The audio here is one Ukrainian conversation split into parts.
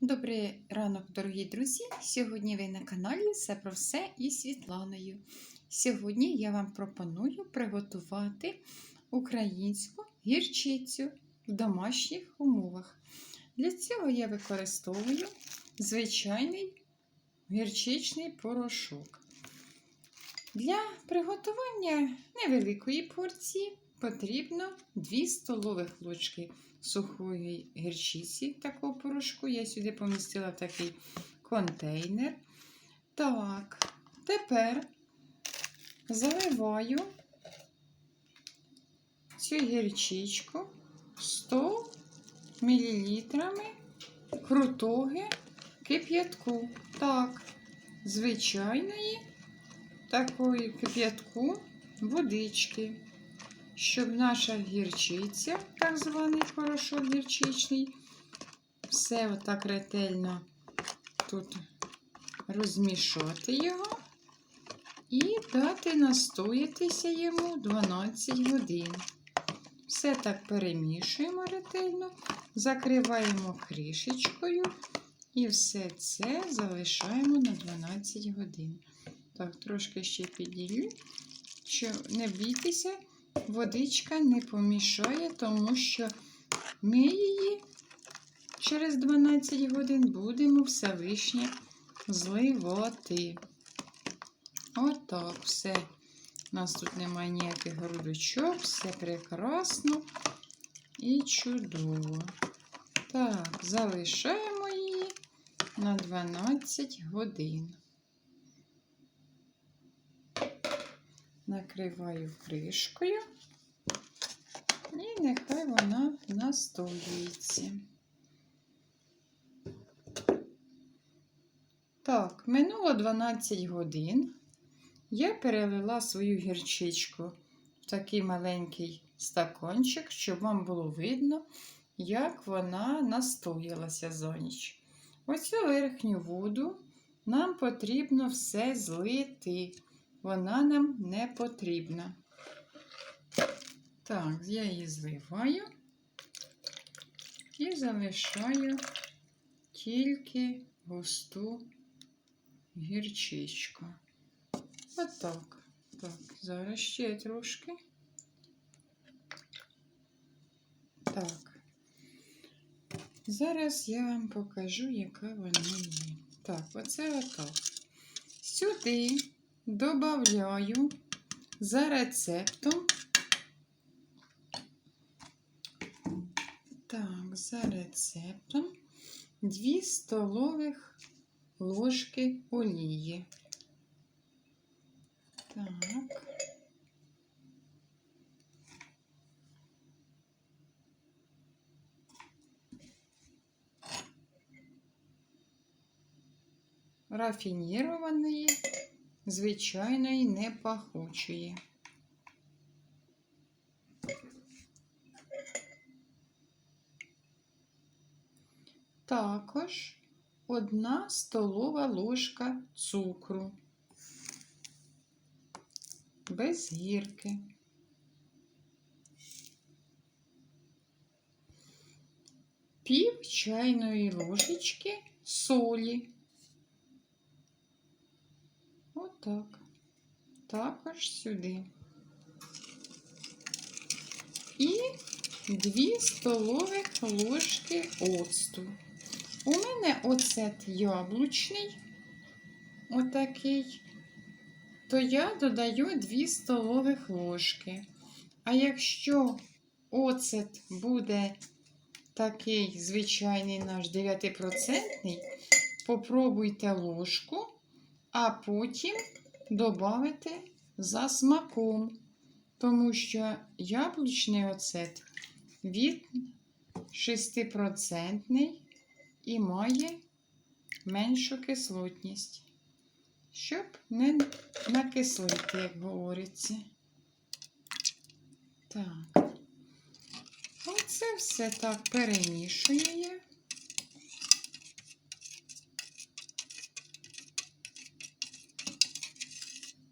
Добрий ранок, дорогі друзі! Сьогодні ви на каналі Все про все із Світланою. Сьогодні я вам пропоную приготувати українську гірчицю в домашніх умовах. Для цього я використовую звичайний гірчичний порошок. Для приготування невеликої порції потрібно 2 столових ложки сухої гірчиці такого порошку. Я сюди помістила такий контейнер. Так, тепер заливаю цю гірчичку 100 мл крутоги кип'ятку. Так, звичайної такої кип'ятку водички щоб наша гірчиця, так званий порошок гірчичний, все отак ретельно тут розмішати його і дати настоятися йому 12 годин. Все так перемішуємо ретельно, закриваємо кришечкою і все це залишаємо на 12 годин. Так, трошки ще піділю, що не бійтеся, водичка не помішає, тому що ми її через 12 годин будемо все вишнє зливати. Отак все. У нас тут немає ніяких грудочок, все прекрасно і чудово. Так, залишаємо її на 12 годин. Накриваю кришкою. І нехай вона настоюється. Так, минуло 12 годин. Я перелила свою гірчичку в такий маленький стакончик, щоб вам було видно, як вона настоялася за ніч. Оцю верхню воду нам потрібно все злити. Вона нам не потрібна. Так, я її зливаю і залишаю тільки густу гірчичку. Отак. Так, зараз ще трошки. Так. Зараз я вам покажу, яка вона є. Так, оце отак. Сюди добавляю за рецептом Так, за рецептом 2 столових ложки олії. Так. Рафінірованої, звичайної, непахучої. Також одна столова ложка цукру без гірки. Пів чайної ложечки солі. Отак. Також сюди. І 2 столових ложки оцту. У мене оцет яблучний, отакий, то я додаю 2 столових ложки. А якщо оцет буде такий звичайний наш 9%, попробуйте ложку, а потім додавите за смаком, тому що яблучний оцет від 6% і має меншу кислотність, щоб не накислити, як говориться. Так, оце все так перемішую я.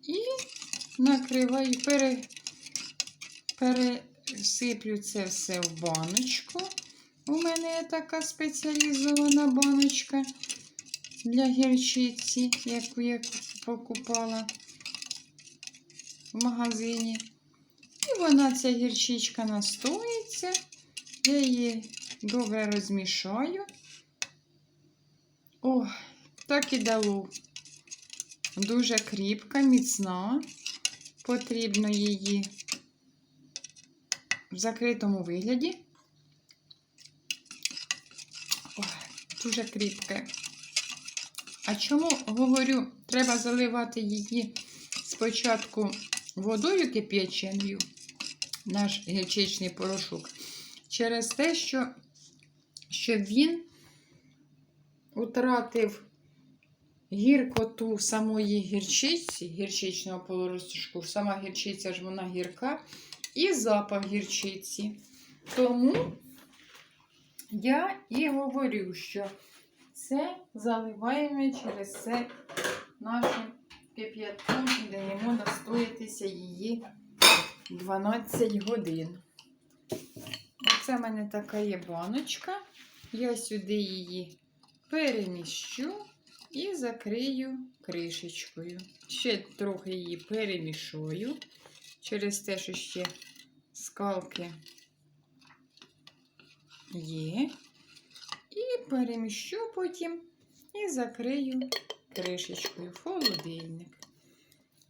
І накриваю, пере, пересиплю це все в баночку У мене є така спеціалізована баночка для гірчиці, яку я покупала в магазині. І вона, ця гірчичка, настоїться. Я її добре розмішаю. О, так і дало. Дуже кріпка, міцна. Потрібно її в закритому вигляді. Ой, дуже кріпке. А чому говорю, треба заливати її спочатку водою кип'яченою, наш гірчичний порошок, через те, що щоб він утратив гіркоту самої гірчиці, гірчичного полуростушку. Сама гірчиця ж вона гірка, і запах гірчиці. Тому я і говорю, що це заливаємо через це нашим кип'ятком і даємо настоятися її 12 годин. Оце в мене така є баночка. Я сюди її переміщу і закрию кришечкою. Ще трохи її перемішую через те, що ще скалки є. І переміщу потім і закрию кришечкою в холодильник.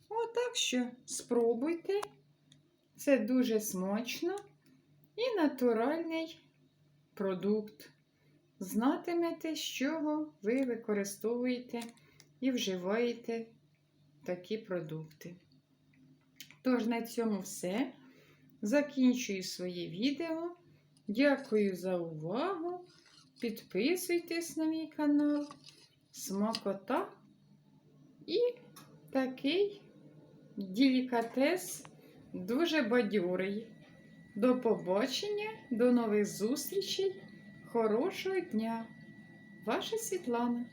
Отак що спробуйте. Це дуже смачно і натуральний продукт. Знатимете, з чого ви використовуєте і вживаєте такі продукти. Тож, на цьому все. Закінчую своє відео. Дякую за увагу. Підписуйтесь на мій канал. Смакота і такий делікатес дуже бадьорий. До побачення, до нових зустрічей. Хорошого дня! Ваша Світлана.